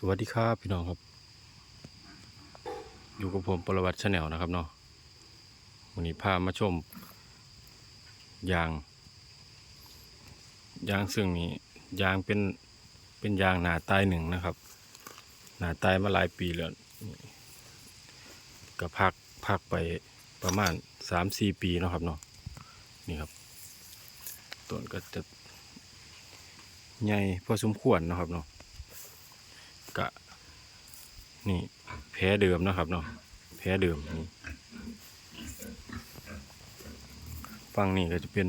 สวัสดีครับพี่น้องครับ อยู่กับผมปรวัติชาแนลนะครับเนาะวันนี้พามาชมยาง ยางซึ่งนี้ยางเป็นเป็นยางหนาตายหนึ่งนะครับ หนาตายมาหลายปีแล้วก็พักพักไปประมาณสามสี่ปีนะครับเนาะนี่ครับต้นก็จะใหญ่พอสมควรนะครับเนาะ กะ นี่แพ้เดิมนะครับเนาะแพ้เดิมนี่ฟังนี่ก็จะเป็น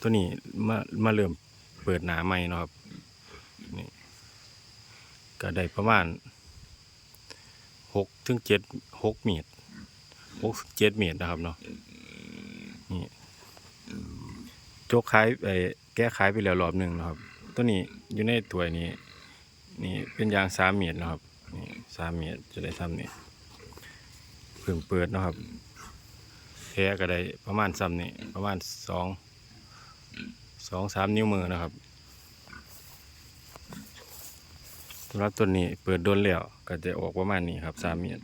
ตัวนี้มามาเริ่มเปิดหนาใหม่เนาะครับนี่ก็ได้ประมาณหกถึงเจ็ดหกเมตรหกเจ็ดเมตรนะครับเนาะนี่โจกขายไอ้แก้ขายไปแล้วรอบหนึ่งนะครับ ตัวนี้อยู่ในถ้วยนี้ นี่เป็นยางสามเมียดนะครับนี่สามเมียดจะได้ทำนี่เพิ่งเปิดนะครับแพ้ก็ได้ประมาณซ้ำนี่ประมาณสองสองสามนิ้วมือนะครับสำหรับตัวนี้เปิดโดนแล้วก็จะออกประมาณนี้ครับสามเมียด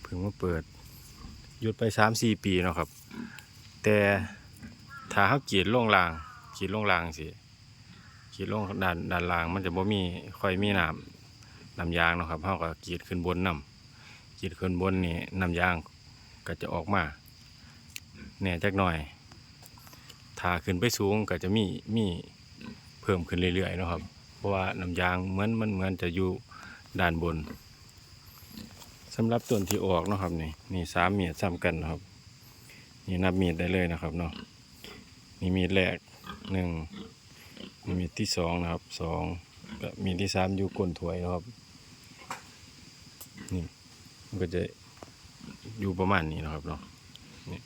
เพิ่งมาเปิดหยุดไปสามสี่ปีเนาะครับ แต่ถ้าเขากรีดลงล่างกรีดลงล่างสิกรีดลงด้านด้านล่าง มันจะบ่มีค่อยมีน้ำน้ำยางเนาะครับเขาก็กรีดขึ้นบนน้ำกรีดขึ้นบนนี่น้ำยางก็จะออกมาแหน่จักหน่อยถ้าขึ้นไปสูงก็จะมีมีเพิ่มขึ้นเรื่อยๆนะครับ เพราะว่าน้ำยางเหมือนมันเหมือนจะอยู่ด้านบนสำหรับต้นที่ออกนะครับนี่นี่สามเมียดซ้ำกันนะครับ นี่นับมีดได้เลยนะครับเนาะนี่มีดแรกหนึ่งนี่มีดที่สองนะครับสองก็มีดที่สามอยู่ก้นถ้วยนะครับนี่มันก็จะอยู่ประมาณนี้นะครับเนาะนี่